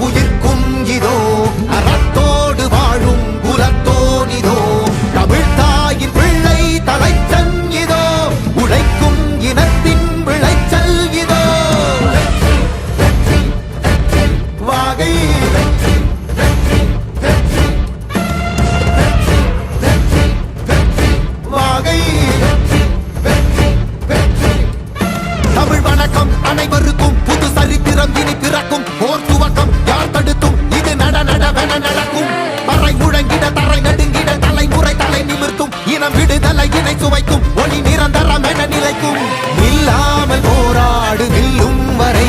bu yer இனம் சுவைக்கும் ஒளி நிரந்தரம் என நிலைக்கும். இல்லாமல் போராடு நில்லும் வரை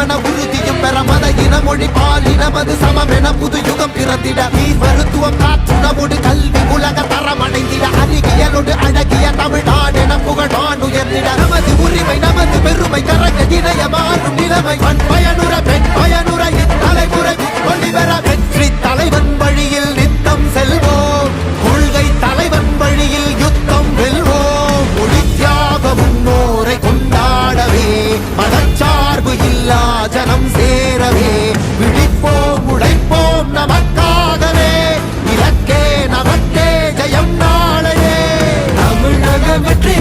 மன உறுதியும் பெற மத இன மொழி பால் இனமது சமம் என புது யுகம் பிறந்திட. நீ மருத்துவம் காற்றுணவோடு கல்வி உலக தரம் அடைந்திட அறிவியலோடு அழகிய தமிழ்நாடு என புகழான் உயர்ந்திட. நமது உரிமை நமது பெருமை கரங்க இணைய மாறும் நிலைமை. பண் பயனுற ஜனம் சேரவே. விழிப்போம் உழைப்போம் நமக்காகவே. இலக்கே நமக்கே ஜெயம் நாளையே. தமிழக வெற்றி